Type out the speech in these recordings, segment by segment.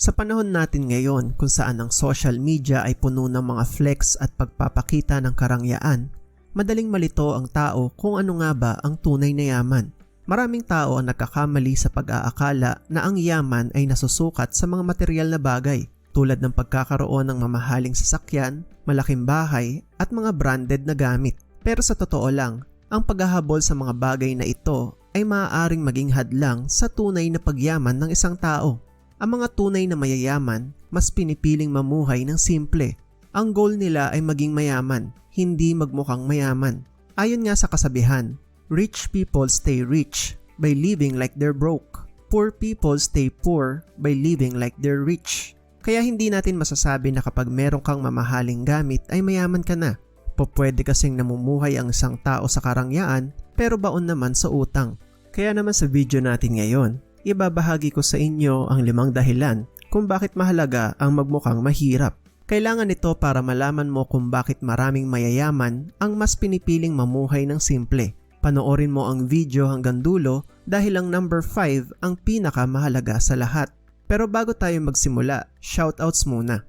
Sa panahon natin ngayon kung saan ang social media ay puno ng mga flex at pagpapakita ng karangyaan, madaling malito ang tao kung ano nga ba ang tunay na yaman. Maraming tao ang nagkakamali sa pag-aakala na ang yaman ay nasusukat sa mga material na bagay tulad ng pagkakaroon ng mamahaling sasakyan, malaking bahay at mga branded na gamit. Pero sa totoo lang, ang paghahabol sa mga bagay na ito ay maaaring maging hadlang sa tunay na pagyaman ng isang tao. Ang mga tunay na mayayaman, mas pinipiling mamuhay ng simple. Ang goal nila ay maging mayaman, hindi magmukhang mayaman. Ayon nga sa kasabihan, rich people stay rich by living like they're broke. Poor people stay poor by living like they're rich. Kaya hindi natin masasabi na kapag meron kang mamahaling gamit ay mayaman ka na. Popwede kasing namumuhay ang isang tao sa karangyaan pero baon naman sa utang. Kaya naman sa video natin ngayon, ibabahagi ko sa inyo ang limang dahilan kung bakit mahalaga ang magmukhang mahirap. Kailangan ito para malaman mo kung bakit maraming mayayaman ang mas pinipiling mamuhay ng simple. Panoorin mo ang video hanggang dulo dahil ang number 5 ang pinakamahalaga sa lahat. Pero bago tayo magsimula, shoutouts muna.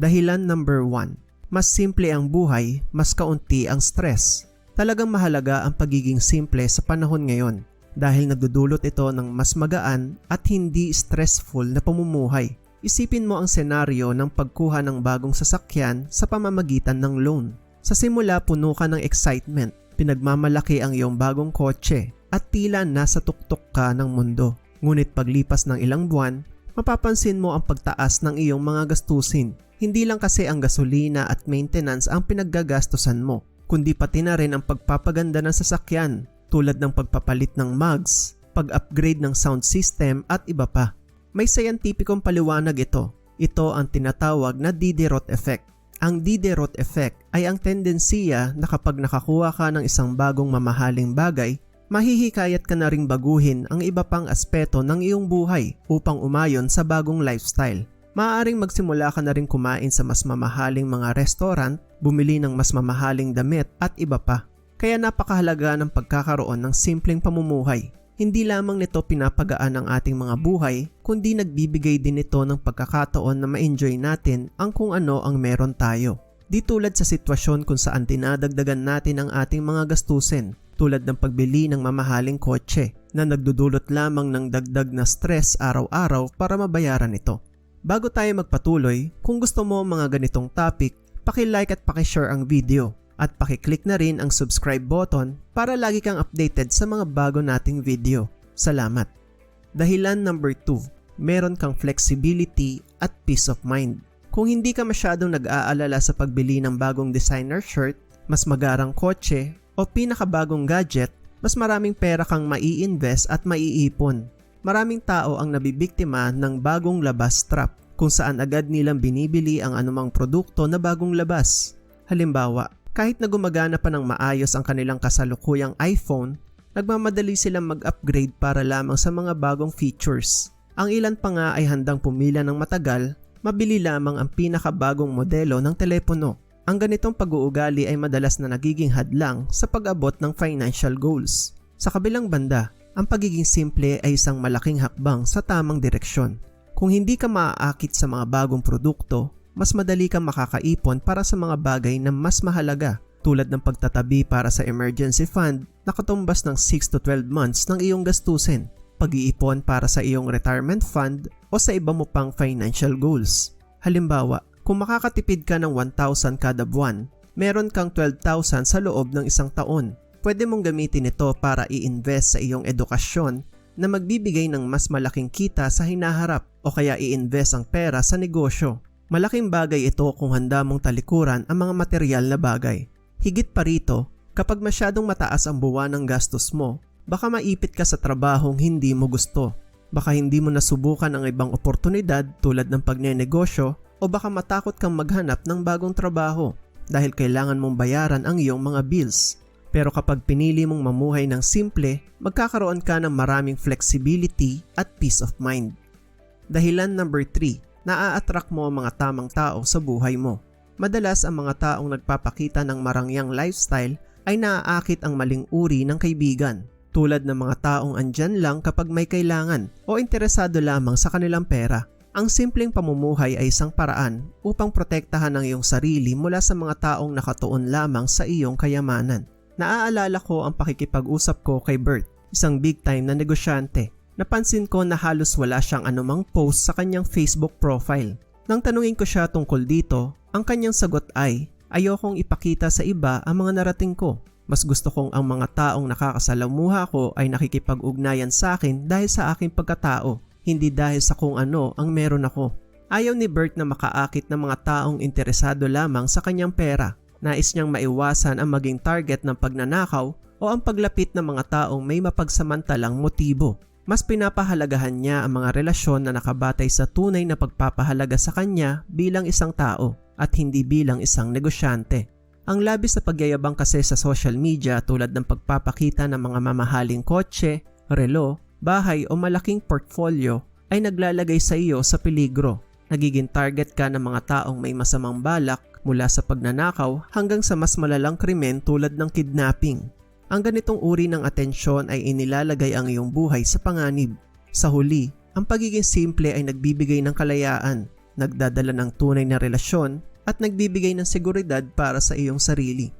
Dahilan number 1. Mas simple ang buhay, mas kaunti ang stress. Talagang mahalaga ang pagiging simple sa panahon ngayon dahil nagdudulot ito ng mas magaan at hindi stressful na pamumuhay. Isipin mo ang senaryo ng pagkuha ng bagong sasakyan sa pamamagitan ng loan. Sa simula puno ka ng excitement, pinagmamalaki ang iyong bagong kotse at tila nasa tuktok ka ng mundo. Ngunit paglipas ng ilang buwan, mapapansin mo ang pagtaas ng iyong mga gastusin. Hindi lang kasi ang gasolina at maintenance ang pinaggagastusan mo, kundi pati na rin ang pagpapaganda ng sasakyan tulad ng pagpapalit ng mugs, pag-upgrade ng sound system at iba pa. May scientificong paliwanag ito. Ito ang tinatawag na Diderot effect. Ang Diderot effect ay ang tendensiya na kapag nakakuha ka ng isang bagong mamahaling bagay, mahihikayat ka na ring baguhin ang iba pang aspeto ng iyong buhay upang umayon sa bagong lifestyle. Maaaring magsimula ka na rin kumain sa mas mamahaling mga restaurant, bumili ng mas mamahaling damit at iba pa. Kaya napakahalaga ng pagkakaroon ng simpleng pamumuhay. Hindi lamang nito pinapagaan ang ating mga buhay, kundi nagbibigay din ito ng pagkakataon na ma-enjoy natin ang kung ano ang meron tayo. Di tulad sa sitwasyon kung saan tinadagdagan natin ang ating mga gastusin, tulad ng pagbili ng mamahaling kotse na nagdudulot lamang ng dagdag na stress araw-araw para mabayaran ito. Bago tayo magpatuloy, kung gusto mo mga ganitong topic, paki-like at paki-share ang video at paki-click na rin ang subscribe button para lagi kang updated sa mga bago nating video. Salamat! Dahilan number 2, meron kang flexibility at peace of mind. Kung hindi ka masyadong nag-aalala sa pagbili ng bagong designer shirt, mas magarang kotse, o pinakabagong gadget, mas maraming pera kang mai-invest at maiipon. Maraming tao ang nabibiktima ng bagong labas trap kung saan agad nilang binibili ang anumang produkto na bagong labas. Halimbawa, kahit na gumagana pa ng maayos ang kanilang kasalukuyang iPhone, nagmamadali silang mag-upgrade para lamang sa mga bagong features. Ang ilan pa nga ay handang pumila ng matagal, mabili lamang ang pinakabagong modelo ng telepono. Ang ganitong pag-uugali ay madalas na nagiging hadlang sa pag-abot ng financial goals. Sa kabilang banda, ang pagiging simple ay isang malaking hakbang sa tamang direksyon. Kung hindi ka maaakit sa mga bagong produkto, mas madali kang makakaipon para sa mga bagay na mas mahalaga tulad ng pagtatabi para sa emergency fund na katumbas ng 6 to 12 months ng iyong gastusin, pag-iipon para sa iyong retirement fund o sa iba mo pang financial goals. Halimbawa, kung makakatipid ka ng 1,000 kada buwan, meron kang 12,000 sa loob ng isang taon pwede mong gamitin ito para i-invest sa iyong edukasyon na magbibigay ng mas malaking kita sa hinaharap o kaya i-invest ang pera sa negosyo. Malaking bagay ito kung handa mong talikuran ang mga material na bagay. Higit pa rito, kapag masyadong mataas ang buwan ng gastos mo, baka maipit ka sa trabahong hindi mo gusto. Baka hindi mo nasubukan ang ibang oportunidad tulad ng pagnenegosyo o baka matakot kang maghanap ng bagong trabaho dahil kailangan mong bayaran ang iyong mga bills. Pero kapag pinili mong mamuhay ng simple, magkakaroon ka ng maraming flexibility at peace of mind. Dahilan number 3, naa-attract mo ang mga tamang tao sa buhay mo. Madalas ang mga taong nagpapakita ng marangyang lifestyle ay naaakit ang maling uri ng kaibigan. tulad ng mga taong andyan lang kapag may kailangan o interesado lamang sa kanilang pera. Ang simpleng pamumuhay ay isang paraan upang protektahan ang iyong sarili mula sa mga taong nakatuon lamang sa iyong kayamanan. Naaalala ko ang pakikipag-usap ko kay Bert, isang big time na negosyante. Napansin ko na halos wala siyang anumang post sa kanyang Facebook profile. Nang tanungin ko siya tungkol dito, ang kanyang sagot ay, ayokong ipakita sa iba ang mga narating ko. Mas gusto kong ang mga taong nakakasalamuha ko ay nakikipag-ugnayan sa akin dahil sa aking pagkatao, hindi dahil sa kung ano ang meron ako. Ayaw ni Bert na makaakit ng mga taong interesado lamang sa kanyang pera. Nais niyang maiwasan ang maging target ng pagnanakaw o ang paglapit ng mga taong may mapagsamantalang motibo. Mas pinapahalagahan niya ang mga relasyon na nakabatay sa tunay na pagpapahalaga sa kanya bilang isang tao at hindi bilang isang negosyante. Ang labis na pagyayabang kasi sa social media tulad ng pagpapakita ng mga mamahaling kotse, relo, bahay o malaking portfolio ay naglalagay sa iyo sa peligro. Nagiging target ka ng mga taong may masamang balak mula sa pagnanakaw hanggang sa mas malalang krimen tulad ng kidnapping. Ang ganitong uri ng atensyon ay inilalagay ang iyong buhay sa panganib. Sa huli, ang pagiging simple ay nagbibigay ng kalayaan, nagdadala ng tunay na relasyon at nagbibigay ng seguridad para sa iyong sarili.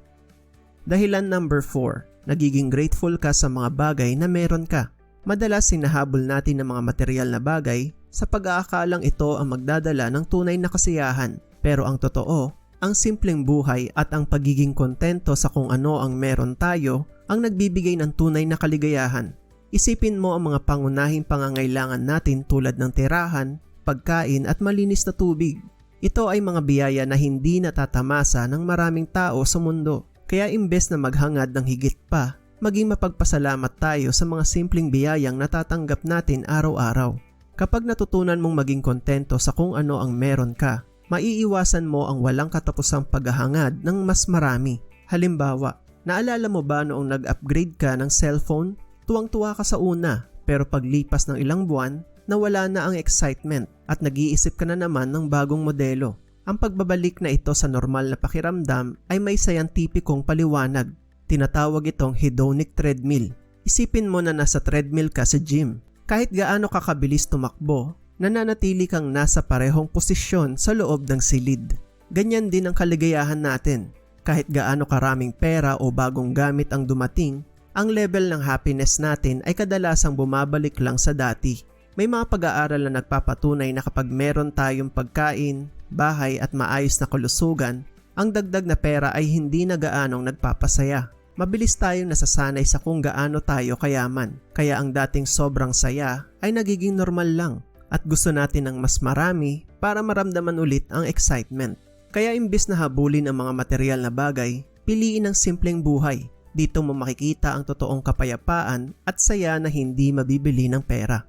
Dahilan number 4, nagiging grateful ka sa mga bagay na meron ka. Madalas sinahabol natin ng mga material na bagay sa pag-aakalang ito ang magdadala ng tunay na kasiyahan. Pero ang totoo, ang simpleng buhay at ang pagiging kontento sa kung ano ang meron tayo ang nagbibigay ng tunay na kaligayahan. Isipin mo ang mga pangunahing pangangailangan natin tulad ng tirahan, pagkain at malinis na tubig. Ito ay mga biyaya na hindi natatamasa ng maraming tao sa mundo. Kaya imbes na maghangad ng higit pa, maging mapagpasalamat tayo sa mga simpleng biyayang natatanggap natin araw-araw. Kapag natutunan mong maging kontento sa kung ano ang meron ka, maiiwasan mo ang walang katapusang paghahangad ng mas marami. Halimbawa, naalala mo ba noong nag-upgrade ka ng cellphone? Tuwang-tuwa ka sa una, pero paglipas ng ilang buwan, nawala na ang excitement at nag-iisip ka na naman ng bagong modelo. Ang pagbabalik na ito sa normal na pakiramdam ay may scientificong paliwanag. Tinatawag itong hedonic treadmill. Isipin mo na nasa treadmill ka sa gym. Kahit gaano kakabilis tumakbo, nananatili kang nasa parehong posisyon sa loob ng silid. Ganyan din ang kaligayahan natin. Kahit gaano karaming pera o bagong gamit ang dumating, ang level ng happiness natin ay kadalasang bumabalik lang sa dati. May mga pag-aaral na nagpapatunay na kapag meron tayong pagkain, bahay at maayos na kalusugan, ang dagdag na pera ay hindi na gaanong nagpapasaya. Mabilis tayong nasasanay sa kung gaano tayo kayaman, kaya ang dating sobrang saya ay nagiging normal lang at gusto natin ng mas marami para maramdaman ulit ang excitement. Kaya imbis na habulin ang mga material na bagay, piliin ang simpleng buhay. Dito mo makikita ang totoong kapayapaan at saya na hindi mabibili ng pera.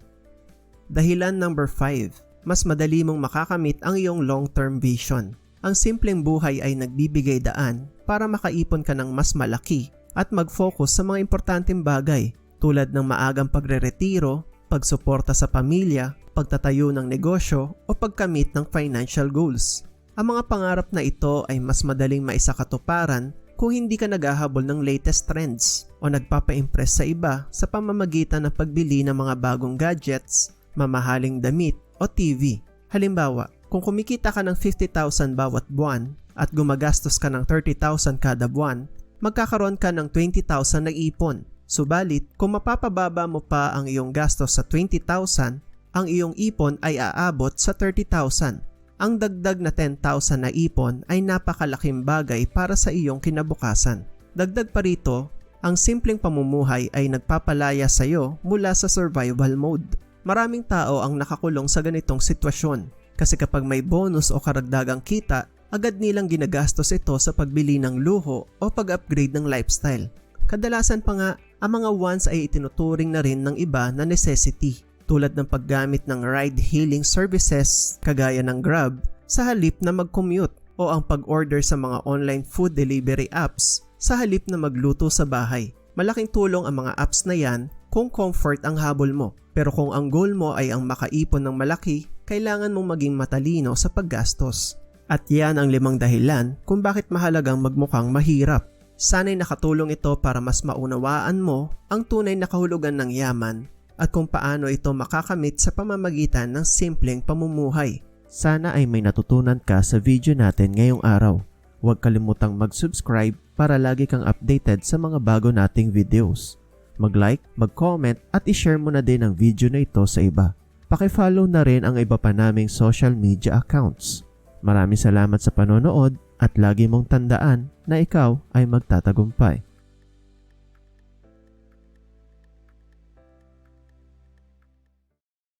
Dahilan number 5, mas madali mong makakamit ang iyong long-term vision. Ang simpleng buhay ay nagbibigay daan para makaipon ka ng mas malaki at mag-focus sa mga importanteng bagay tulad ng maagang pagre-retiro, pagsuporta sa pamilya, pagtatayo ng negosyo o pagkamit ng financial goals. Ang mga pangarap na ito ay mas madaling maisakatuparan kung hindi ka naghahabol ng latest trends o nagpapa-impress sa iba sa pamamagitan ng pagbili ng mga bagong gadgets, mamahaling damit o TV. Halimbawa, kung kumikita ka ng 50,000 bawat buwan at gumagastos ka ng 30,000 kada buwan, magkakaroon ka ng 20,000 na ipon. Subalit, kung mapapababa mo pa ang iyong gastos sa 20,000, ang iyong ipon ay aabot sa 30,000. Ang dagdag na 10,000 na ipon ay napakalaking bagay para sa iyong kinabukasan. Dagdag pa rito, ang simpleng pamumuhay ay nagpapalaya sa iyo mula sa survival mode. Maraming tao ang nakakulong sa ganitong sitwasyon kasi kapag may bonus o karagdagang kita, agad nilang ginagastos ito sa pagbili ng luho o pag-upgrade ng lifestyle. Kadalasan pa nga, ang mga wants ay itinuturing na rin ng iba na necessity tulad ng paggamit ng ride-hailing services kagaya ng Grab sa halip na mag-commute o ang pag-order sa mga online food delivery apps sa halip na magluto sa bahay. Malaking tulong ang mga apps na yan kung comfort ang habol mo. Pero kung ang goal mo ay ang makaipon ng malaki, kailangan mong maging matalino sa paggastos. At yan ang limang dahilan kung bakit mahalagang magmukhang mahirap. Sana'y nakatulong ito para mas maunawaan mo ang tunay na kahulugan ng yaman at kung paano ito makakamit sa pamamagitan ng simpleng pamumuhay. Sana ay may natutunan ka sa video natin ngayong araw. Huwag kalimutang mag-subscribe para lagi kang updated sa mga bago nating videos. Mag-like, mag-comment at i-share mo na din ang video na ito sa iba. Pakifollow na rin ang iba pa naming social media accounts. Maraming salamat sa panonood at lagi mong tandaan na ikaw ay magtatagumpay.